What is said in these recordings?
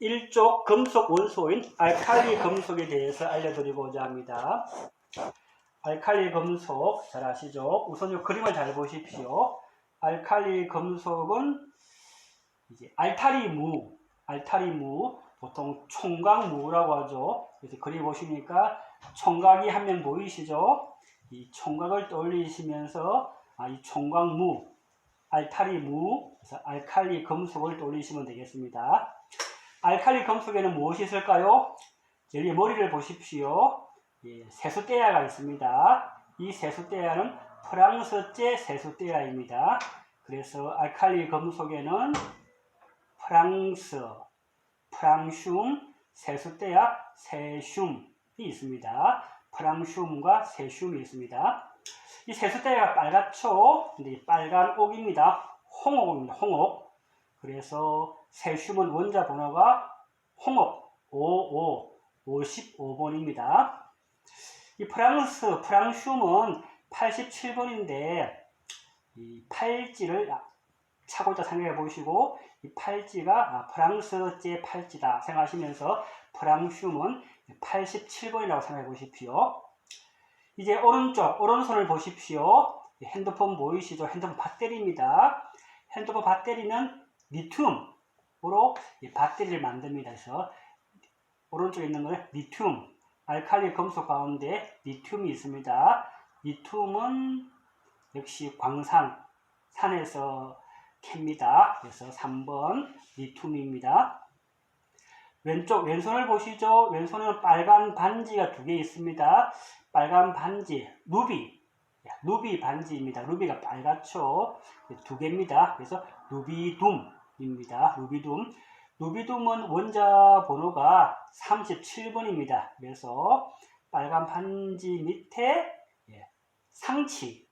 일족 금속 원소인 알칼리 금속에 대해서 알려드리고자 합니다. 알칼리 금속 잘 아시죠? 우선 이 그림을 잘 보십시오. 알칼리 금속은 이제 알타리무, 알타리무, 보통 총각무라고 하죠. 그래서 그림 보시니까 총각이 한 명 보이시죠? 이 총각을 떠올리시면서 아, 이 총각무, 알타리무, 그래서 알칼리 금속을 떠올리시면 되겠습니다. 알칼리 금속에는 무엇이 있을까요? 여기 머리를 보십시오. 예, 세수대야가 있습니다. 이 세수대야는 프랑스제 세수대야입니다. 그래서 알칼리 금속에는 프랑스, 프랑슘, 세수대야, 세슘이 있습니다. 프랑슘과 세슘이 있습니다. 이 세수대야가 빨갛죠? 근데 이 빨간 옥입니다. 홍옥입니다. 홍옥. 그래서 세슘은 원자 번호가 홍옥 55 55번입니다. 이 프랑스 프랑슘은 87번인데 이 팔찌를 차고 있다 생각해 보시고 이 팔찌가 아, 프랑스제 팔찌다 생각하시면서 프랑슘은 87번이라고 생각해 보십시오. 이제 오른쪽 오른손을 보십시오. 핸드폰 보이시죠? 핸드폰 배터리입니다. 핸드폰 배터리는 리튬 으로 이 배터리를 만듭니다. 그래서 오른쪽에 있는 거는 리튬, 알칼리 금속 가운데 리튬이 있습니다. 리튬은 역시 광산, 산에서 캡니다. 그래서 3번 리튬입니다. 왼쪽 왼손을 보시죠. 왼손에는 빨간 반지가 두 개 있습니다. 빨간 반지, 루비, 루비 반지입니다. 루비가 빨갛죠. 두 개입니다. 그래서 루비둠 입니다. 루비둠. 루비둠은 원자 번호가 37번입니다. 그래서 빨간 반지 밑에 예, 상치,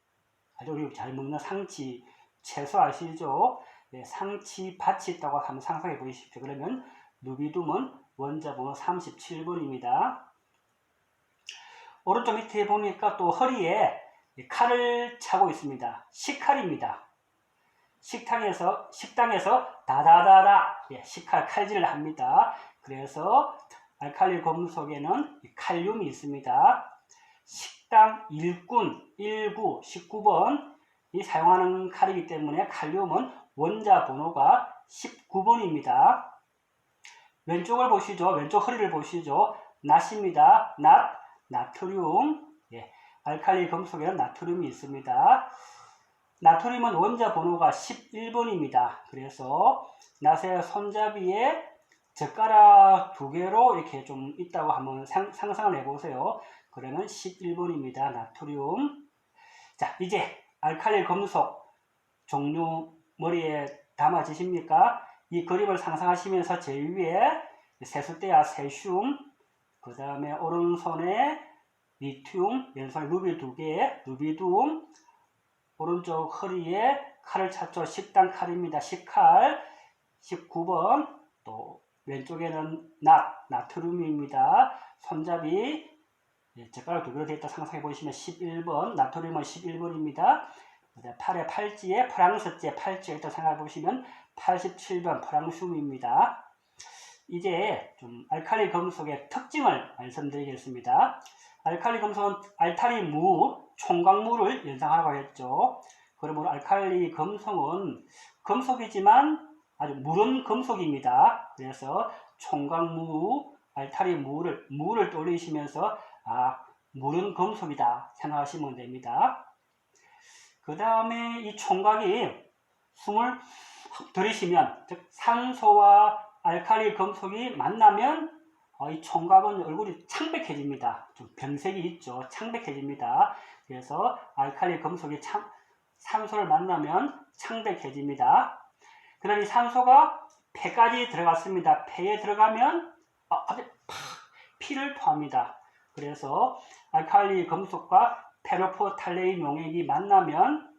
아주 우리 잘 먹는 상치, 채소 아시죠? 예, 상치 밭이 있다고 한번 상상해 보십시오. 그러면 루비둠은 원자 번호 37번입니다. 오른쪽 밑에 보니까 또 허리에 칼을 차고 있습니다. 식칼입니다. 식당에서 식당에서 다다다다 예, 식칼 칼질을 합니다. 그래서 알칼리 금속에는 칼륨이 있습니다. 식당 일군 19 19번 이 사용하는 칼이기 때문에 칼륨은 원자 번호가 19번입니다. 왼쪽을 보시죠. 왼쪽 허리를 보시죠. 낫입니다. 낫 나트륨 예, 알칼리 금속에는 나트륨이 있습니다. 나트륨은 원자 번호가 11번입니다. 그래서 낫의 손잡이에 젓가락 두 개로 이렇게 좀 있다고 한번 상, 상상을 해보세요. 그러면 11번입니다. 나트륨. 자, 이제 알칼리 금속 종류 머리에 담아지십니까? 이 그림을 상상하시면서 제일 위에 세수대야 세슘, 그 다음에 오른손에 리튬, 왼손에 루비 두 개, 루비둠, 오른쪽 허리에 칼을 찾죠. 식당 칼입니다. 식칼 19번 또 왼쪽에는 납, 나트륨입니다. 손잡이 예, 젓가락 두 개로 되어 있다 상상해 보시면 11번 나트륨은 11번입니다. 팔에 팔찌에 프랑스제 팔찌가 있다 생각해 보시면 87번 프랑슘입니다. 이제 좀 알칼리 금속의 특징을 말씀드리겠습니다. 알칼리 금속은 알타리 무, 총각무를 연상하라고 했죠. 그러므로 알칼리 금속은 금속이지만 아주 무른 금속입니다. 그래서 총각무, 알타리 무를 무를 떠올리시면서 아 무른 금속이다 생각하시면 됩니다. 그 다음에 이 총각이 숨을 들이시면 즉 산소와 알칼리 금속이 만나면 어, 이 총각은 얼굴이 창백해집니다. 좀 병색이 있죠. 창백해집니다. 그래서 알칼리 금속이 참, 산소를 만나면 창백해집니다. 그 다음에 산소가 폐까지 들어갔습니다. 폐에 들어가면 팍 피를 토합니다. 그래서 알칼리 금속과 페로포탈레인 용액이 만나면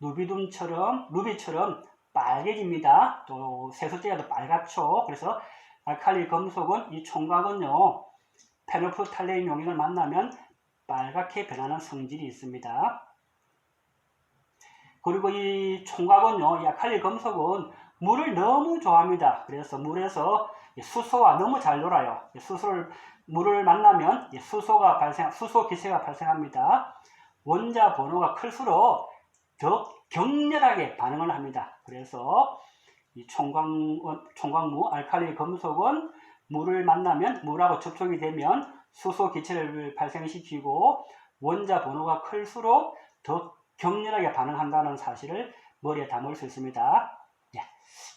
루비둠처럼 루비처럼 빨개집니다. 또 세수대가 빨갛죠. 그래서 알칼리 금속은 이 총각은요 페노프탈레인 용액을 만나면 빨갛게 변하는 성질이 있습니다. 그리고 이 총각은요, 이 알칼리 금속은 물을 너무 좋아합니다. 그래서 물에서 이 수소와 너무 잘 놀아요. 이 수소를 물을 만나면 이 수소가 발생, 수소 기체가 발생합니다. 원자 번호가 클수록 더 격렬하게 반응을 합니다. 그래서 이 총광, 총광무, 알칼리 금속은 물을 만나면 물하고 접촉이 되면 수소 기체를 발생시키고 원자 번호가 클수록 더 격렬하게 반응한다는 사실을 머리에 담을 수 있습니다. 예.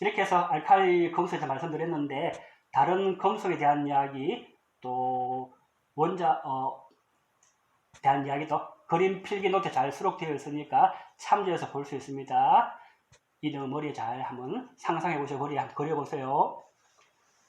이렇게 해서 알칼리 금속에 대해서 말씀드렸는데 다른 금속에 대한 이야기 또 원자 어 대한 이야기도 그림 필기 노트에 잘 수록되어 있으니까 참조해서 볼 수 있습니다. 이 내용 머리에 잘 한번 상상해 보시고 머리에 한번 그려보세요.